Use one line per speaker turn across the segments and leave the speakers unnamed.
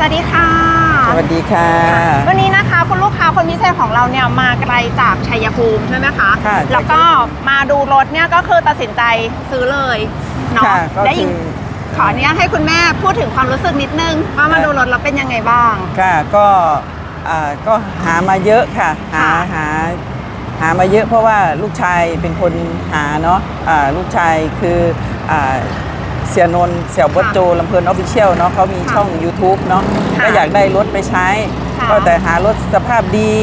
สวัสดีค่ะ
สวัสดีค่ะ
วันนี้นะคะคุณลูกค้าคนพิเศษของเราเนี่ยมาไกลจากชัยภูมิใช่ไหมคะ
ค่ะ
แล้วก็มาดูรถเนี่ยก็คือตัดสินใจซื้อเลยเนาะ
ค่ะก็
ได้ยิ
คื
น
อ
ขออนุญาตให้คุณแม่พูดถึงความรู้สึกนิดนึงว่ามาดูรถแล้วเป็นยังไงบ้าง
ค่ะก็อ่าก็หามาเยอะค่ะหา
ค่ะ
หาหามาเยอะเพราะว่าลูกชายเป็นคนหาเนาะอ่าลูกชายคืออ่า เสียนนท์เสี่ยวบดโจลำเพลินออฟฟิเชียลเนาะเขามีช่อง YouTube เนาะ
ค่ะ
ก็อยากได้รถไปใช้
ค่ะ
ก็แต่หารถสภาพดี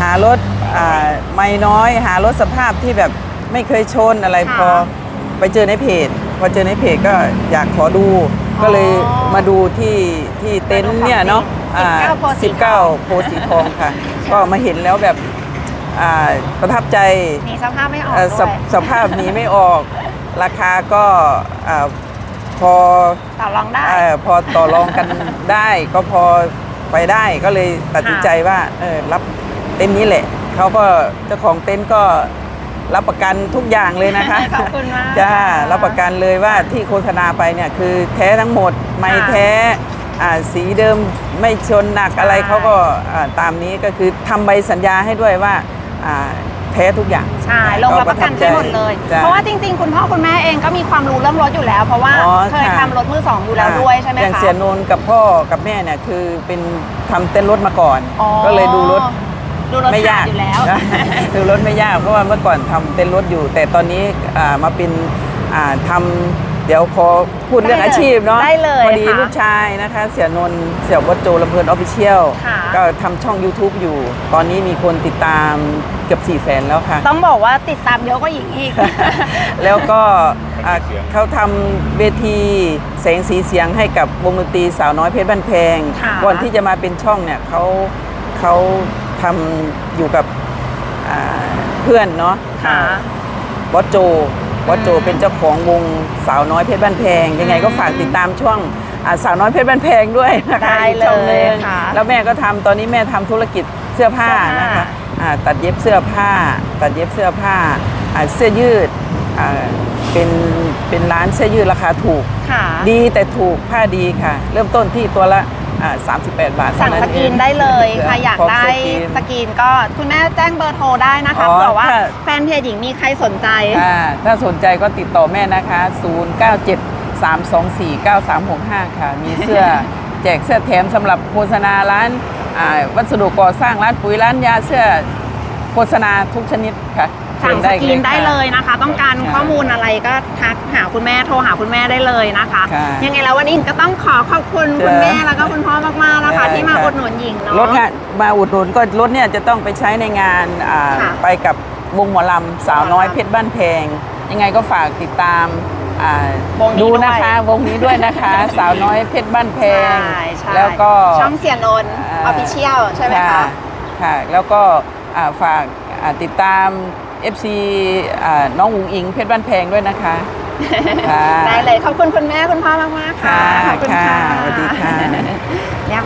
หารถอ่าไม่น้อย หารถสภาพที่แบบไม่เคยชนอะไร
ค่ะ
พอ ไปเจอในเพจ พอเจอในเพจก็อยากขอดู
อ๋อ
ก็เลยมาดูที่ที่เต็นท์เนี่ยเนาะ
19โพธิ์สีทอง
สิบเก้าโพธิ์สีทองค่ะ ก็มาเห็นแล้วแบบอ่าประทับใจ
หนีสภาพไม่ออก
เอ่อส
ด้วย
สภาพหนี้ไม่ออก ราคาก็อ่า พอ
ต่อรองได้
เอ่อพอต่อรองกันได้ ก็พอไปได้ก็เลยตัดสินใจว่าเออรับเต็นท์นี้แหละเขาก็เจ้าของเต็นท์ก็รับประกันทุกอย่างเลยนะคะ
ขอบคุณมาก
จ้ารับประกันเลยว่าที่โฆษณาไปเนี่ยคือแท้ทั้งหมดไม่แท้อ่าสีเดิมไม่ชนหนักอะไร
ใช่
เขาก็อ่าตามนี้ก็คือทำใบสัญญาให้ด้วยว่าอ่า แท้ทุกอย่าง
ใช่ลงรับประกันให้หมดเลย
จ้
เพราะว่าจริงๆ คุณพ่อคุณแม่เองก็มีความรู้เรื่องรถอยู่แล้ว เพราะว่า
อ๋อ
เคย
ค่ะ
ทำรถมือสองอยู่แล้วด้วยใช่ไหม
อย่าง
คะ
เสียนนท์กับพ่อกับแม่เนี่ยคือเป็นทำเต้นรถมาก่อน
อ๋อ
ก็เลยดูรถ
ดูรถ
ไม่ยาก
อยู่แล้ว
ดูรถไม่ยากเพราะว่าเมื่อก่อนทำเต้นรถอยู่ แต่ตอนนี้อ่ามาเป็นอ่าทำ เดี๋ยวขอพูดเรื่อง
ได้เลย
อาชีพเนาะ
ได้เลย
พอดี
ค่ะ
ลูกชายนะคะ เสียนนท์เสี่ยววัดโจลำเพลินออฟฟิเชียล
ค่ะ
ก็ทำช่อง YouTube อยู่ ตอนนี้มีคนติดตามเกือบ4ี่แสนแล้วค่ะ
ต้องบอกว่าติดตามเยอะกว่าหญิงอีก
แล้วก็อ่าเขาทำเวทีแสงสีเสียงให้กับวงดนตรีสาวน้อยเพชรบ้านแพง
ค่ะ
ก่อนที่จะมาเป็นช่องเนี่ยเขาเขาทำอยู่กับอ่าเพื่อนเนาะ
ค่ะ
บอสโจ บอสโจ
อืม
เป็นเจ้าของวงสาวน้อยเพชรบ้านแพง ยังไงก็ฝากติดตามช่องอ่าสาวน้อยเพชรบ้านแพงด้วยนะคะ
ได้
อีกช่องหนึ่ง
เลยค่ะ
แล้วแม่ก็ทำตอนนี้แม่ทำธุรกิจเสื้อผ้า
เสื้อผ้าน
นะคะอ่าตัดเย็บเสื้อผ้า ตัดเย็บเสื้อผ้าอ่าเสื้อยืดอ่าเป็นเป็นร้านเสื้อยืดราคาถูก
ค่ะ
ดีแต่ถูกผ้าดีค่ะ เริ่มต้นที่ตัวละ อ่า38 บาท
สั่ง
เท่า
ส
นั้น
กรีน
เอง
ได้เลยค่ะอยาก
พร้ม
ได้
สกรีน
สกรีนก็คุณแม่แจ้งเบอร์โทรได้นะคะ
อ๋อ
เผื่อว่า
ค่ะ
แฟนเพจหญิงมีใครสนใจ
ค่ะถ้าสนใจก็ติดต่อแม่นะคะ 097 324 9365 ค่ะ มีเสื้อ แจกเสื้อแถมสำหรับโฆษณาร้านอ่าวัสดุก่อสร้างร้านปุ๋ยร้านยาเสื้อโฆษณาทุกชนิดค่ะ
สั่งสกรีนได้เลยนะคะ ต้องการ
ค่ะ
ข้อมูลอะไรก็ทักหาคุณแม่โทรหาคุณแม่ได้เลยนะคะ
ค่ะ
ยังไงแล้ววันนี้ก็ต้องขอขอบคุณ
จ้ะ
คุณแม่แล้วก็คุณพ่อมากๆนะคะ
ได้
ที่มา
ค่ะ
อุดหนุนหญิงเนาะ
รถงานมาอุดหนุนก็รถเนี่ยจะต้องไปใช้ในงานอ่า
ค่ะ
ไปกับวงหมอลำสาวน้อยเพชรบ้านแพง ยังไงก็ฝากติดตามอ่าว
งนี้
ดู
ด้วย
นะคะวงนี้ด้วยนะคะ สาวน้อยเพชรบ้านแพง
ใช่ใช่
แล้วก็
ช่องเสียนนท์ออฟฟิเชียลใช่ไหมคะ
ค่ะ แล้วก็อ่าฝากอ่าติดตาม FC อ่าน้องอุ๋งอิง เพชรบ้านแพงด้วยนะคะ ค่ะ
ได้เลยขอบคุณคุณแม่คุณพ่อมาก ๆ ค่ะ
ค่ะ
ขอบคุณ
ค่ะ
ค่ะ
สวัสดีค่ะ
เนี่ย